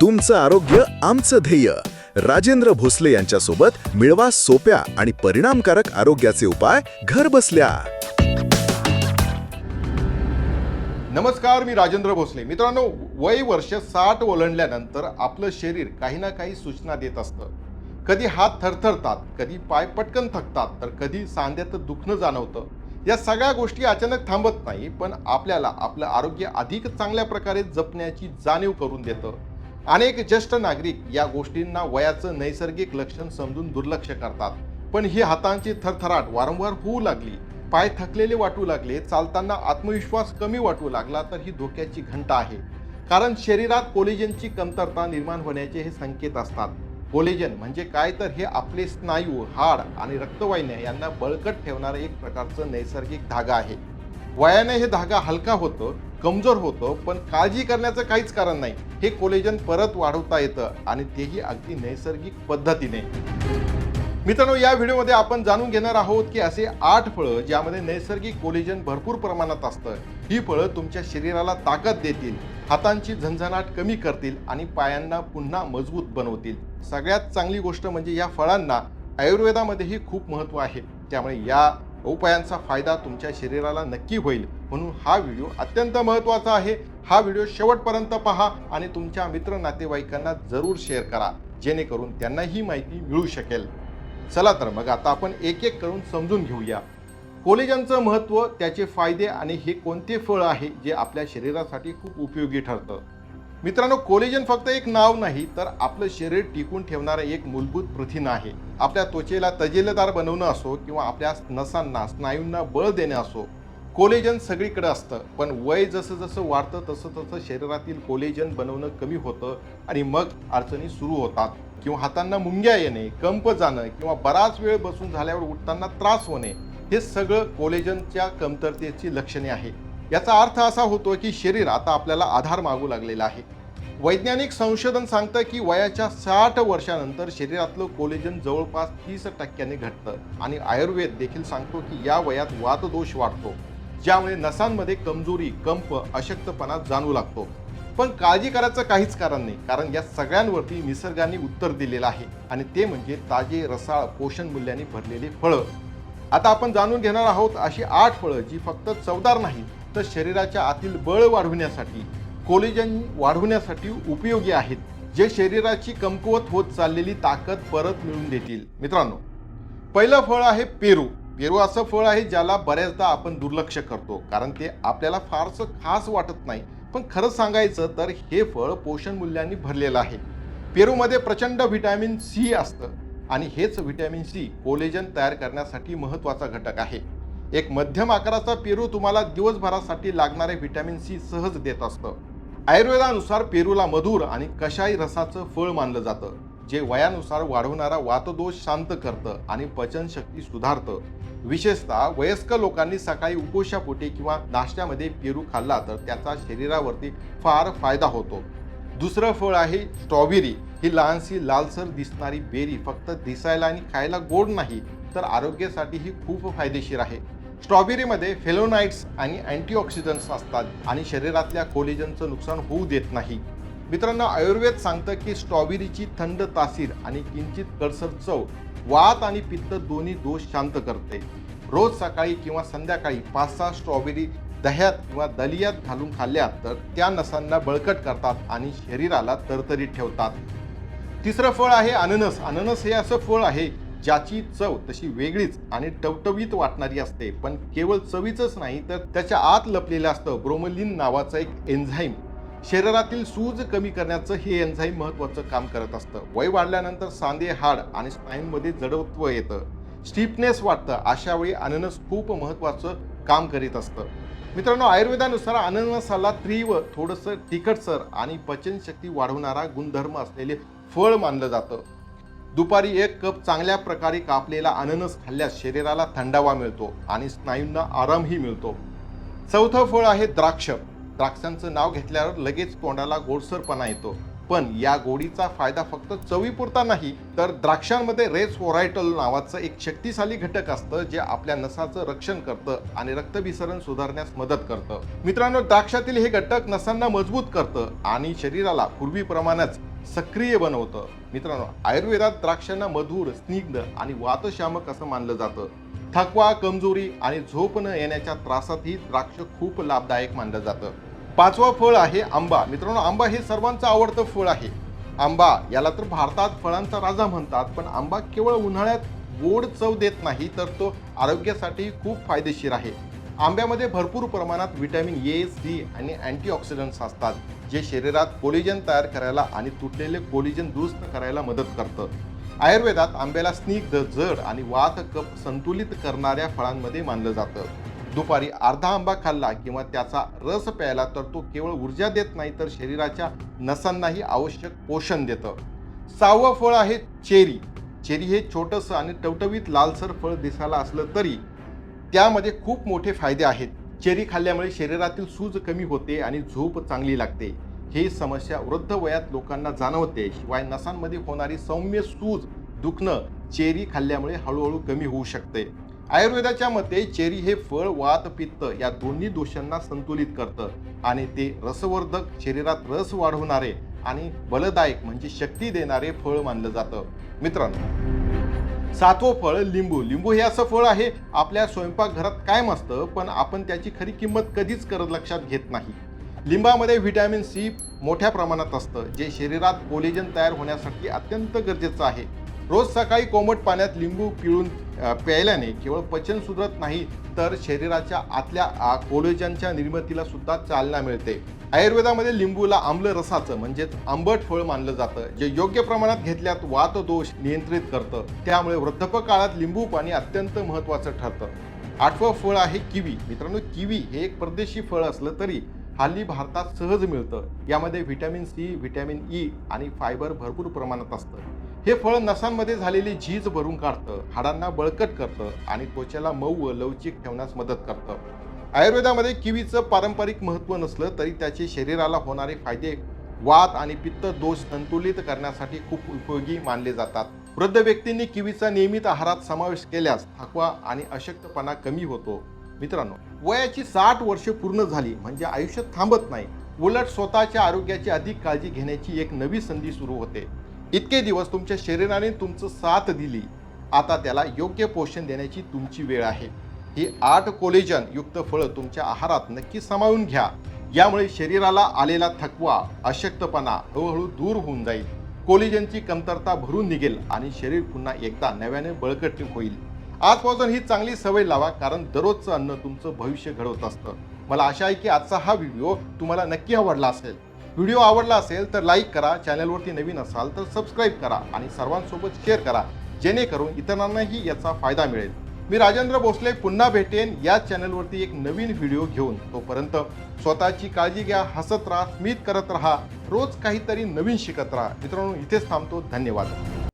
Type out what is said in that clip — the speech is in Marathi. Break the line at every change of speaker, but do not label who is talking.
तुमचं आरोग्य आमचं ध्येय. राजेंद्र भोसले यांच्यासोबत मिळवा सोप्या आणि परिणामकारक आरोग्याचे उपाय घर बसल्या.
नमस्कार मी राजेंद्र भोसले. मित्रांनो वय वर्ष साठ ओलांडल्यानंतर आपलं शरीर काही ना काही सूचना देत असतं. कधी हात थरथरतात कधी पाय पटकन थकतात तर कधी सांध्यात दुखणं जाणवतं. या सगळ्या गोष्टी अचानक थांबत नाही पण आपल्याला आपलं आरोग्य अधिक चांगल्या प्रकारे जपण्याची जाणीव करून देतं. अनेक ज्येष्ठ नागरिक या गोष्टींना वयाचं नैसर्गिक लक्षण समजून दुर्लक्ष करतात. पण ही हातांची थरथराट वारंवार होऊ लागली. पाय थकलेले वाटू लागले. चालताना आत्मविश्वास कमी वाटू लागला तर ही धोक्याची घंटा आहे. कारण शरीरात कोलेजनची कमतरता निर्माण होण्याचे हे संकेत असतात. कोलेजन म्हणजे काय? तर हे आपले स्नायू हाड आणि रक्तवाहिन्या यांना बळकट ठेवणारं एक प्रकारचं नैसर्गिक धागा आहे. वयाने हे धागा हलका होतं कमजोर होतं पण काळजी करण्याचं काहीच कारण नाही. हे कोलेजन परत वाढवता येतं आणि तेही अगदी नैसर्गिक पद्धतीने. मित्रांनो या व्हिडिओमध्ये आपण जाणून घेणार आहोत की असे आठ फळं ज्यामध्ये नैसर्गिक कोलेजन भरपूर प्रमाणात असतं ही फळं तुमच्या शरीराला ताकद देतील हातांची झणझणाट कमी करतील आणि पायांना पुन्हा मजबूत बनवतील. सगळ्यात चांगली गोष्ट म्हणजे या फळांना आयुर्वेदामध्येही खूप महत्त्व आहे. त्यामुळे या उपायांचा फायदा तुमच्या शरीराला नक्की होईल. म्हणून हा व्हिडिओ अत्यंत महत्त्वाचा आहे. हा व्हिडिओ शेवटपर्यंत पहा आणि तुमच्या मित्र नातेवाईकांना जरूर शेअर करा. जेणेकरून त्यांना ही माहिती मिळू शकेल. चला तर मग आता आपण एक एक करून समजून घेऊया. कोलेजनचं महत्त्व त्याचे फायदे आणि हे कोणते फळ आहे जे आपल्या शरीरासाठी खूप उपयोगी ठरतं? मित्रांनो कोलेजन फक्त एक नाव नाही तर आपलं शरीर टिकून ठेवणारं एक मूलभूत प्रथिन आहे. आपल्या त्वचेला तजेलदार बनवणं असो किंवा आपल्या नसांना स्नायूंना बळ देणे असो कोलेजन सगळीकडे असतं. पण वय जसं जसं वाढतं तसं तसं शरीरातील कोलेजन बनवणं कमी होतं आणि मग अडचणी सुरू होतात. किंवा हातांना मुंग्या येणे कंप जाणं किंवा बराच वेळ बसून झाल्यावर उठताना त्रास होणे हे सगळं कोलेजनच्या कमतरतेची लक्षणे आहेत. याचा अर्थ असा होतो की शरीर आता आपल्याला आधार मागू लागलेला आहे. वैज्ञानिक संशोधन सांगतं की वयाच्या साठ वर्षानंतर शरीरातलं कोलेजन जवळपास तीस टक्क्याने घटतं आणि आयुर्वेद देखील सांगतो की या वयात वातदोष वाढतो ज्यामुळे नसांमध्ये कमजोरी कंप अशक्तपणा जाणू लागतो. पण काळजी करायचं काहीच कारण नाही कारण या सगळ्यांवरती निसर्गाने उत्तर दिलेलं आहे आणि ते म्हणजे ताजे रसाळ पोषण मूल्याने भरलेले फळं. आता आपण जाणून घेणार आहोत अशी आठ फळं जी फक्त चवदार नाही तर शरीराच्या आतील बळ वाढवण्यासाठी कोलेजन वाढवण्यासाठी उपयोगी आहेत जे शरीराची कमकुवत होत चाललेली ताकद परत मिळवून देतील. मित्रांनो पहिलं फळ आहे पेरू. पेरू असं फळ आहे ज्याला बऱ्याचदा आपण दुर्लक्ष करतो कारण ते आपल्याला फारसं खास वाटत नाही. पण खरं सांगायचं तर हे फळ पोषण मूल्यांनी भरलेलं आहे. पेरूमध्ये प्रचंड व्हिटॅमिन सी असतं आणि हेच व्हिटॅमिन सी कोलेजन तयार करण्यासाठी महत्त्वाचा घटक आहे. एक मध्यम आकाराचा पेरू तुम्हाला दिवसभरासाठी लागणारे व्हिटॅमिन सी सहज देत असतं. आयुर्वेदानुसार पेरूला मधुर आणि कशाई रसाचं फळ मानलं जातं जे वयानुसार वाढवणारा वातदोष शांत करतं आणि पचनशक्ती सुधारतं. विशेषतः वयस्क लोकांनी सकाळी उपोषापोटी किंवा नाश्त्यामध्ये पेरू खाल्ला तर त्याचा शरीरावरती फार फायदा होतो. दुसरं फळ आहे स्ट्रॉबेरी. ही लहानशी लालसर दिसणारी बेरी फक्त दिसायला आणि खायला गोड नाही तर आरोग्यासाठीही खूप फायदेशीर आहे. स्ट्रॉबेरीमध्ये फेलोनाइट्स आणि अँटीऑक्सिडंट्स असतात आणि शरीरातल्या कोलेजनचं नुकसान होऊ देत नाही. मित्रांनो आयुर्वेद सांगतं की स्ट्रॉबेरीची थंड तासीर आणि किंचित कडसर चव वात आणि पित्त दोन्ही दोष शांत करते. रोज सकाळी किंवा संध्याकाळी पाच सहा स्ट्रॉबेरी दह्यात किंवा दलियात घालून खाल्ल्या तर त्या नसांना बळकट करतात आणि शरीराला तरतरीत ठेवतात. तिसरं फळ आहे अननस. अननस हे असं फळ आहे ज्याची चव तशी वेगळीच आणि टवटवीत वाटणारी असते पण केवळ चवीचंच नाही तर त्याच्या आत लपलेलं असतं ब्रोमलिन नावाचं एक एन्झाईम शरीरातील सूज कमी करण्याचं हे एन्झाईम महत्त्वाचं काम करत असतं. वय वाढल्यानंतर सांधे हाड आणि स्नायूंमध्ये जडत्व येतं. स्टिफनेस वाटतं अशा वेळी अननस खूप महत्त्वाचं काम करीत असतं. मित्रांनो आयुर्वेदानुसार अननसाला तीव्र थोडंसं तिखटसर आणि पचनशक्ती वाढवणारा गुणधर्म असलेले फळ मानलं जातं. दुपारी एक कप चांगल्या प्रकारे कापलेला अननस खाल्ल्यास शरीराला थंडावा मिळतो आणि स्नायूंना आरामही मिळतो. चौथं फळ आहे द्राक्ष. द्राक्षांचं नाव घेतल्यावर लगेच तोंडाला गोडसरपणा येतो. पण या गोडीचा फायदा फक्त चवीपुरता नाही तर द्राक्षांमध्ये रेस ओरायटल नावाचं एक शक्तिशाली घटक असतं जे आपल्या नसाचं रक्षण करतं आणि रक्तभिसरण सुधारण्यास मदत करतं. मित्रांनो द्राक्षातील हे घटक नसांना मजबूत करतं आणि शरीराला पूर्वीप्रमाणेच सक्रिय बनवतं. मित्रांनो आयुर्वेदात द्राक्षांना मधुर स्निग्ध आणि वातशामक असं मानलं जातं. थकवा कमजोरी आणि झोप न येण्याच्या त्रासातही द्राक्ष खूप लाभदायक मानलं जातं. पाचवा फळ आहे आंबा. मित्रांनो आंबा हे सर्वांचं आवडतं फळ आहे. आंबा याला तर भारतात फळांचा राजा म्हणतात पण आंबा केवळ उन्हाळ्यात गोड चव देत नाही तर तो आरोग्यासाठी खूप फायदेशीर आहे. आंब्यामध्ये भरपूर प्रमाणात व्हिटॅमिन ए सी आणि अँटीऑक्सिडंट्स असतात जे शरीरात कोलिजन तयार करायला आणि तुटलेले कोलिजन दुरुस्त करायला मदत करतं. आयुर्वेदात आंब्याला स्निग्ध जड आणि वात कप संतुलित करणाऱ्या फळांमध्ये मानलं जातं. दुपारी अर्धा आंबा खाल्ला किंवा त्याचा रस प्यायला तर तो केवळ ऊर्जा देत नाही तर शरीराच्या नसांनाही आवश्यक पोषण देतं. सहावं फळ आहे चेरी. चेरी हे छोटंसं आणि टवटवीत लालसर फळ दिसायला असलं तरी त्यामध्ये खूप मोठे फायदे आहेत. चेरी खाल्ल्यामुळे शरीरातील सूज कमी होते आणि झोप चांगली लागते. ही समस्या वृद्ध वयात लोकांना जाणवते. शिवाय नसांमध्ये होणारी सौम्य सूज दुखणं चेरी खाल्ल्यामुळे हळूहळू कमी होऊ शकते. आयुर्वेदाच्या मते चेरी हे फळ वात पित्त या दोन्ही दोषांना संतुलित करतं आणि ते रसवर्धक शरीरात रस वाढवणारे आणि बलदायक म्हणजे शक्ती देणारे फळ मानलं जातं. मित्रांनो सातवं फळ लिंबू. लिंबू हे असं फळ आहे आपल्या स्वयंपाकघरात कायम असतं पण आपण त्याची खरी किंमत कधीच करत लक्षात घेत नाही. लिंबामध्ये व्हिटॅमिन सी मोठ्या प्रमाणात असतं जे शरीरात कोलेजन तयार होण्यासाठी अत्यंत गरजेचं आहे. रोज सकाळी कोमट पाण्यात लिंबू पिळून प्यायल्याने केवळ पचन सुधरत नाही तर शरीराच्या आतल्या आ, कोलेजनच्या निर्मितीला सुद्धा चालना मिळते. आयुर्वेदामध्ये लिंबूला आम्ल रसाचं म्हणजेच आंबट फळ मानलं जातं जे योग्य प्रमाणात घेतल्यात वात दोष नियंत्रित करतं. त्यामुळे वृद्धापकाळात काळात लिंबू पाणी अत्यंत महत्त्वाचं ठरतं. आठवं फळ आहे किवी. मित्रांनो किवी हे एक परदेशी फळ असलं तरी हल्ली भारतात सहज मिळतं. यामध्ये व्हिटॅमिन सी व्हिटॅमिन ई आणि फायबर भरपूर प्रमाणात असतं. हे फळ नसांमध्ये झालेली झीज भरून काढतं हाडांना बळकट करतं आणि त्वचेला मऊ व लवचिक ठेवण्यास मदत करतं. आयुर्वेदामध्ये किवीचं पारंपरिक महत्त्व नसलं तरी त्याचे शरीराला होणारे फायदे वात आणि पित्त दोष संतुलित करण्यासाठी खूप उपयोगी मानले जातात. वृद्ध व्यक्तींनी किवीचा नियमित आहारात समावेश केल्यास थकवा आणि अशक्तपणा कमी होतो. मित्रांनो वयाची साठ वर्ष पूर्ण झाली म्हणजे आयुष्य थांबत नाही. उलट स्वतःच्या आरोग्याची अधिक काळजी घेण्याची एक नवी संधी सुरू होते. इतके दिवस तुमच्या शरीराने तुमचं साथ दिली. आता त्याला योग्य पोषण देण्याची तुमची वेळ आहे. ही आठ कोलेजन युक्त फळं तुमच्या आहारात नक्की सामावून घ्या. यामुळे शरीराला आलेला थकवा अशक्तपणा हळूहळू दूर होऊन जाईल. कोलेजनची कमतरता भरून निघेल आणि शरीर पुन्हा एकदा नव्याने बळकट होईल. आजपासून ही चांगली सवय लावा कारण दररोजचं अन्न तुमचं भविष्य घडवत असतं. मला आशा आहे की आजचा हा व्हिडिओ तुम्हाला नक्की आवडला असेल. व्हिडिओ आवडला असेल तर लाईक करा चॅनलवरती नवीन असाल तर सबस्क्राईब करा आणि सर्वांसोबत शेअर करा जेणेकरून इतरांनाही याचा फायदा मिळेल. मी राजेंद्र भोसले पुन्हा भेटेन याच चॅनलवरती एक नवीन व्हिडिओ घेऊन. तोपर्यंत स्वतःची काळजी घ्या हसत राहा स्मित करत राहा रोज काहीतरी नवीन शिकत राहा. मित्रांनो इथेच थांबतो. धन्यवाद.